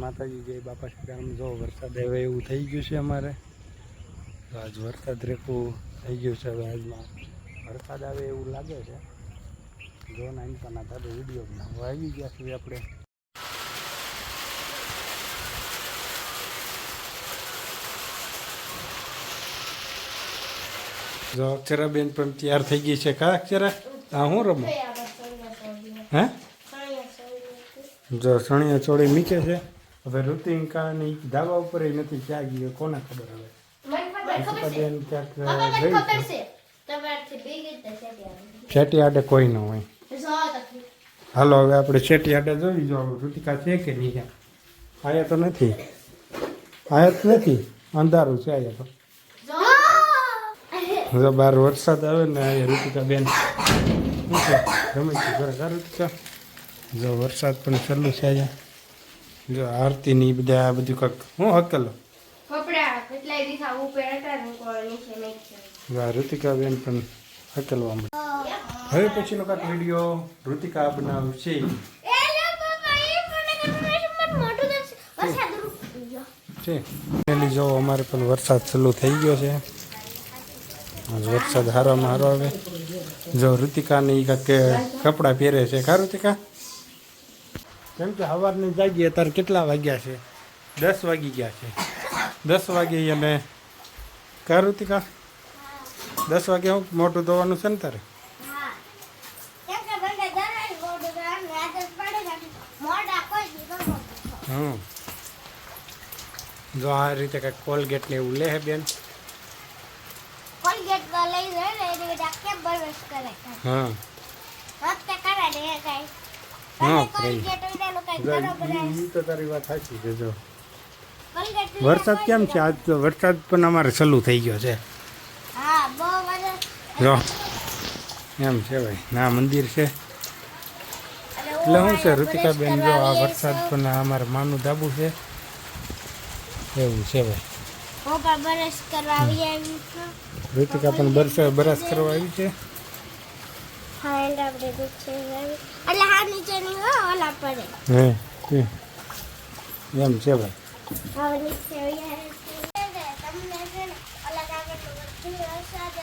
માતાજી જય બાપા સીતારામ જો વરસાદ આવે એવું થઈ ગયું છે અમારે. તો આજ વરસાદ રેખું થઈ ગયું છે હવે આજમાં. વરસાદ આવે એવું લાગે છે. જો ના ઇન્સાના દાદો વીડિયો બનાવવા આવી ગયા છીએ આપણે. જો અક્ષરાબેન પણ તૈયાર થઈ ગઈ છે કા અક્ષરા? આ હું રમો? હે? જો સણિયા ચોળી મીકે છે. હવે ઋતિકા ની ધાબા ઉપર નથી ક્યાં કોને ખબર હવે આડે કોઈ ન હોય હાલો હવે આપણે છેટી આડે જોઈ જો ઋતિકા છે કે નહીં આયા તો નથી. આયા તો નથી. અંધારું છે આયા તો. જો બહાર વરસાદ આવે ને અહીંયા ઋતિકા બેન. ગમે છે? ઘરે ઋતિકા જો વરસાદ પણ ચાલુ છે અહીંયા જો આરતી ની બધા આ બધું કક હું હકેલો? જો આ ઋતિકા બેન પણ હકેલવા માંડી. હવે પછીનો કાંક વીડિયો ઋતિકા બનાવશે. છે પહેલી જો. અમારે પણ વરસાદ ચાલુ થઈ ગયો છે. વરસાદ હારવામાં હારો આવે. જો ઋતિકાને એ કાંક કપડાં પહેરે છે. ખા ઋતિકા? કેમ કે સવારની જાગીએ અત્યારે કેટલા વાગ્યા છે? દસ વાગી ગયા છે. દસ વાગે અને કા? ઋતિકા દસ વાગે હું મોટું ધોવાનું છે ને તારે? હમ. જો આ રીતે કાંઈક કોલગેટ ને એવું લે હે બેન. કોલગેટ તો લઈ જાય ને એની બધા કેમ બરસ કરે. હા. હા, તો તારી વાત સાચી છે જો. વરસાદ કેમ છે? આજ તો વરસાદ પણ અમારે સલું થઈ ગયો છે. હા બહુ બધા જો. એમ છે ભાઈ ના મંદિર છે. એટલે શું છે ઋતિકાબેન જો આ વરસાદ પણ અમારે માનું ધાબુ છે. એવું છે ભાઈ. ઋતિકા પણ બરસ બરસ કરવા આવી છે. એટલે હા હો ઓલા પડે. હે. એમ છે ભાઈ. હવે નીચે આવી આવી છું. તમને છે ને ઓલા કાગળનું બધું વરસાદ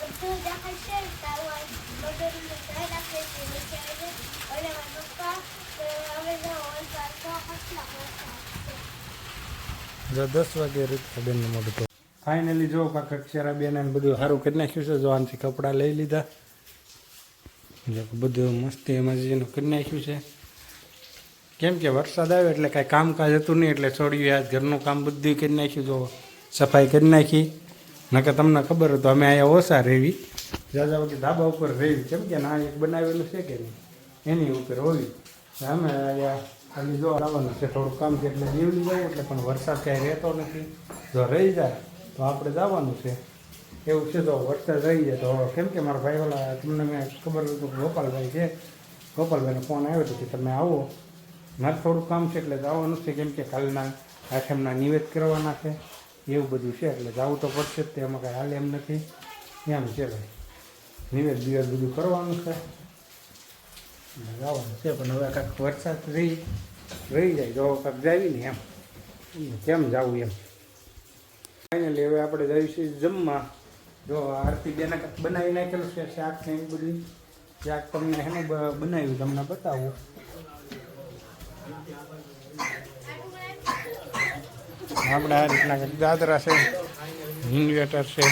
બધું દેખાશે તારું બધું નીચે નાખે છે નીચે આવી જાય. મારા પપ્પા હવે જો દસ વાગે ઋતિકાબેનને મોઢું તો ફાઇનલી જો કાકા અક્ષરાબેન બેન બધું સારું કરી નાખ્યું છે જો કપડા કપડાં લઈ લીધા. બધું મસ્તી મજીનું કરી નાખ્યું છે. કેમ કે વરસાદ આવ્યો એટલે કાંઈ કામકાજ હતું નહીં, એટલે છોડ્યું આજ ઘરનું કામ બધું કરી નાખ્યું. જો સફાઈ કરી નાખી. નકર તમને ખબર હતું અમે અહીંયા ઓછા રહેવી જાજા વખતે ધાબા ઉપર રહેવી કેમ કે ના, એક બનાવેલું છે કે નહીં? એની ઉપર હોવી. અમે અહીંયા ખાલી જો આવવાનું છે, થોડું કામ છે એટલે જીવલી જવું એટલે પણ વરસાદ ક્યાંય રહેતો નથી. જો રહી જાય, તો આપણે જવાનું છે. એવું છે તો વરસાદ રહી જાય તો કેમ કે મારા ભાઈવાલા તમને મેં ખબર હતું કે ગોપાલભાઈ છે. ગોપાલભાઈનો ફોન આવ્યો હતો કે તમે આવો. મારે થોડું કામ છે એટલે જવાનું છે કેમ કે કાલના આઠમના નિવેદ કરવાના છે. એવું બધું છે એટલે જવું તો પડશે જ તે, એમાં કાંઈ હાલ એમ નથી. એમ છે ભાઈ. નિવેદ બિવેદ બધું કરવાનું છે. જવાનું છે, પણ હવે કાંઈક વરસાદ રહી રહી જાય તો કાંઈક જાવી ને એમ કેમ જવું એમ? ફાઇનલી હવે આપણે જઈશું જમવા. જો આરતી બેને કાંઈક બનાવી નાખેલું છે શાક ને એવું બધું. શાક તમને હેનું બનાવ્યું તમને બતાવું. આપણે આ રીતના દાદરા છે ઇન્વેટર છે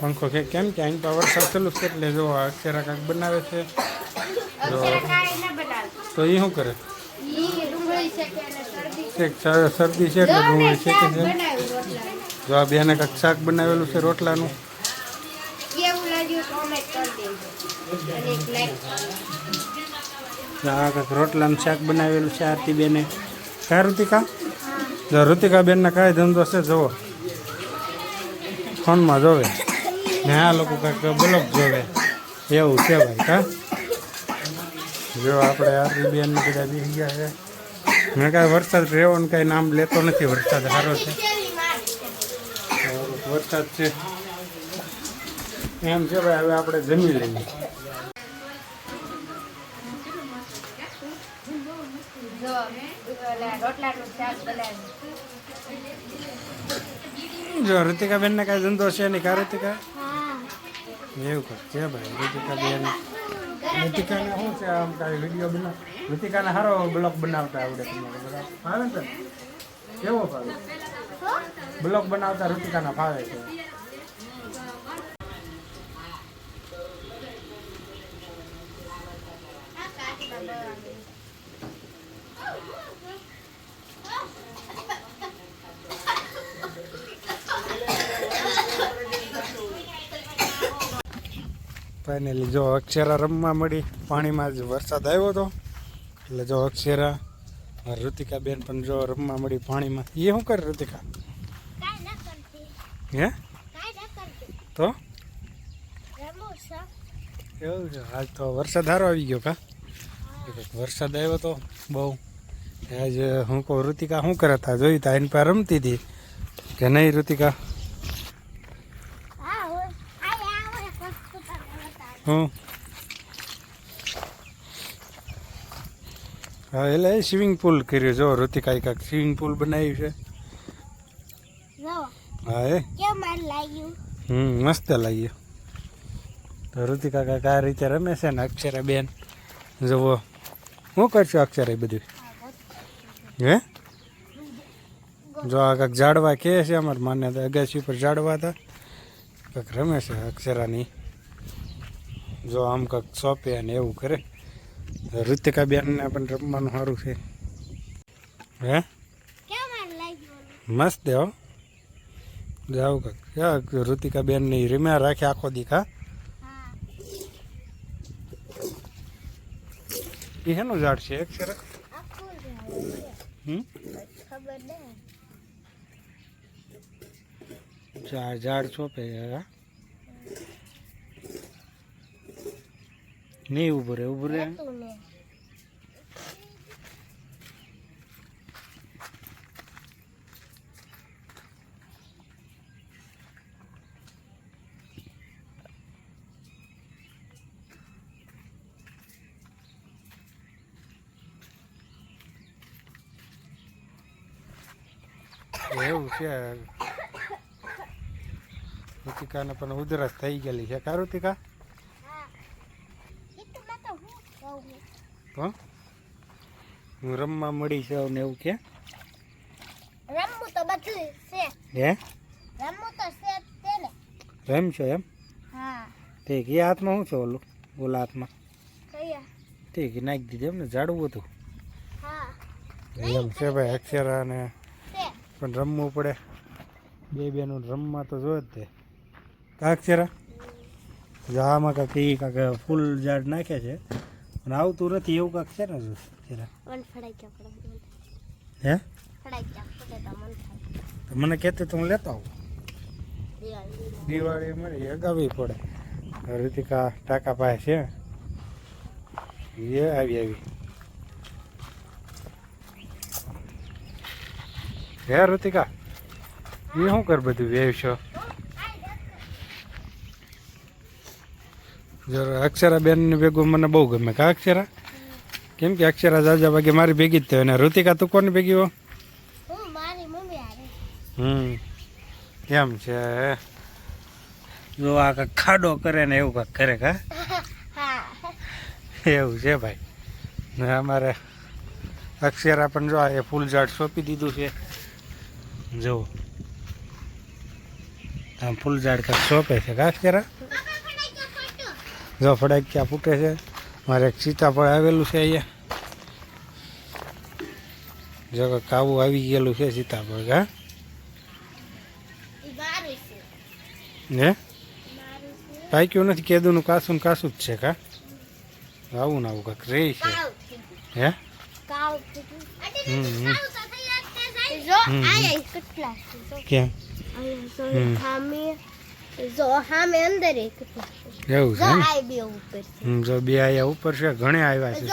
પંખો છે કેમ કે અહીં તો વરસાદ ચાલુ છે એટલે જો આ અક્ષરા કાંઈક બનાવે છે. તો એ શું કરે? શરદી છે? એટલે ડુંગળી છે કે જો આ બેને કાંઈક શાક બનાવેલું છે રોટલાનું. લાગ્યું કોમેન્ટ કરી દેજો અને એક લાઈક આ કાંઈક રોટલાનું શાક બનાવેલું છે આરતી બેને કયા ઋતિકા જો ઋતિકા બેનના કાંઈ ધંધો છે જુઓ. ફોનમાં જોવે. ને આ લોકો કાંઈક બ્લોગ જોવે. એવું છે ભાઈ કા? જો આપણે આરતી બેન બધા બેસી ગયા છે. મેં કાંઈ વરસાદ રહેવાનું કાંઈ નામ લેતો નથી વરસાદ સારો છે. વરસાદ છે. એમ છે ભાઈ હવે આપણે જમી લઈએ. જો ઋતિકાબેન ને કાંઈ ધંધો છે નહીં કા ઋતિકા? એવું કર છે ભાઈ ઋતિકાબેન. ઋતિકાને શું છે આમ કાંઈ વીડિયો બનાવ ઋતિકાને સારો બ્લોગ બનાવતા આવડે તમારે બરાબર? ફાવે ને કેવો ફાવે બ્લોગ બનાવતા ઋતિકાના ફાવે છે. ફાઇનલી જો અક્ષરા રમવા મળી. પાણીમાં જ વરસાદ આવ્યો હતો. એટલે જો અક્ષરા ઋતિકાબેન પણ જો રમવા મળી પાણીમાં. એ શું કરે ઋતિકા? હે? તો? એવું છે. આજ તો વરસાદ સારો આવી ગયો કા? વરસાદ આવ્યો તો બહુ. આજે હું કહું ઋતિકા શું કરે હતા જોયું તા એની પાસે રમતી હતી. કે નહીં ઋતિકા? હા એટલે સ્વિમિંગ પુલ કર્યું. જો ઋતિકા કાંઈક સ્વિમિંગ પુલ બનાવ્યું છે. હા એ? હમ મસ્ત લાગ્યું. તો ઋતિકા કાંઈક આ રીતે રમે છે ને અક્ષરા બેન? જુઓ. શું કરશો અક્ષરા એ બધું? હે? જો આ કાંક ઝાડવા કે છે અમારે માને તો અગાસી ઉપર ઝાડવા હતા. કંઈક રમે છે અક્ષરાની. જો આમ કંઈક સોંપે અને એવું કરે. ઋતિકા બેનને પણ રમવાનું સારું છે. હે? મસ્ત હો. જાવ કંઈક ઋતિકા બેનની રીમ્યા રાખે આખો દીખા એ હેનું ઝાડ છે? એક ખબર ઝાડ ઝાડ ચોપે હા? નહીં ઉભું રહે ઉભું રહે. એવું છે. ઋતિકાને પણ ઉધરસ થઈ ગયેલી છે. કા ઋતિકા તો હું તો રમવા મળી છે ને એવું કે? રમવું તો બધું છે. હે? રમવું તો છે તે ને. રમ છો એમ? હા. ઠીક એ હાથમાં શું છે ઓલું? ઓલા હાથમાં? કયા? ઠીક નાખી દીધું એમ ને ઝાડવું હતું. હા. એમ છે ભાઈ અક્ષરા ને તે પણ રમવું પડે. બે બેનું રમવા તો જો જ તે. કાંક ચેરા આમાં કાંક એ કાંક ફૂલ ઝાડ નાખે છે. પણ આવતું નથી એવું કાંક છે ને જો પડે હે? મન કહેતી તો હું લેતો આવું. દિવાળી. મળી અગાવી પડે. ઋતિકા ટાકા પાસે છે. એ આવી આવી. હે ઋતિકા એ શું કર બધું વેવ છો? જરા અક્ષરા બેન ભેગું મને બહુ ગમે. કા અક્ષરા? કેમ કે અક્ષરા જાજા વાગે મારી ભેગી જ થયો. અને ઋતિકા તું કોની ભેગી હો? હમ કેમ છે? જો આ કાંઈક ખાડો કરે ને એવું કાંઈક કરે કા? એવું છે ભાઈ. ને અમારે અક્ષરા પણ જો આ એ ફૂલ ઝાડ સોંપી દીધું છે. જો. આમ ફૂલ ઝાડ કાંઈક સોંપે છે કા અક્ષરા ફડાઈ ગયા પડ્યું જો ફડાક ક્યાં ફૂટે છે. મારે એક સીતાફળ આવેલું છે અહીંયા. જો કાવું આવું ગયેલું છે સીતાફળ કા ને? પાક્યું નથી કેદુનું કાસું ને કાસું જ છે કા? આવું ને આવું કાંક રે છે. હે? હમ. જો. આયા કેટલા છે જો બે ઉપર છે હમ, જો બે આયા ઉપર છે ઘણે આવ્યા છે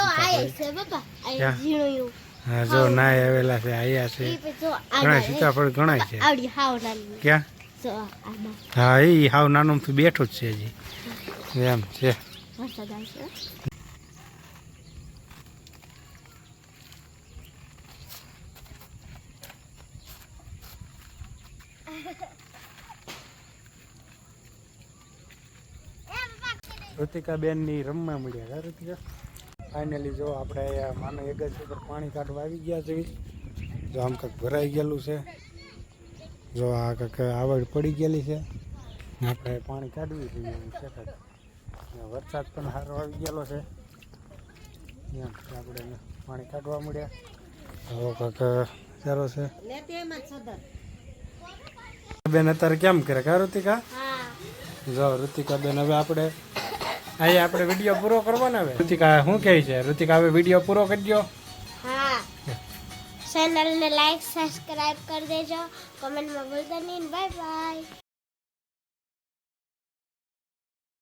હા જો ના આવેલા છે આયા છે ઘણા સીતાફળ ઘણા છે ક્યાં હા એ હાવ નાનું બેઠું જ છે હજી એમ છે ઋતિકા બેનની રમવા મળ્યા હતા ઋતિકા? ફાઇનલી જો આપણે માનો માનો જ ઉપર પાણી કાઢવા આવી ગયા છે. જો આમ કંઈક ભરાઈ ગયેલું છે. જો આ કંઈક આવડ પડી ગયેલી છે. આપણે પાણી કાઢવી જોઈએ એમ છે કંઈક. વરસાદ પણ સારો આવી ગયેલો છે. એમ આપણે પાણી કાઢવા મળ્યા. હવે કંઈક સારો છે. બેન અત્યારે કેમ કરે કા ઋતિકા? જો ઋતિકા બેન હવે આપણે અહીંયા આપણે વીડિયો પૂરો કરવાનો હવે. ઋતિકા શું કહે છે? ઋતિકા હવે વીડિયો પૂરો કરી દો હા. ચેનલને લાઈક સબસ્ક્રાઇબ કરી દેજો. કમેન્ટમાં બોલતા નહીં. Bye bye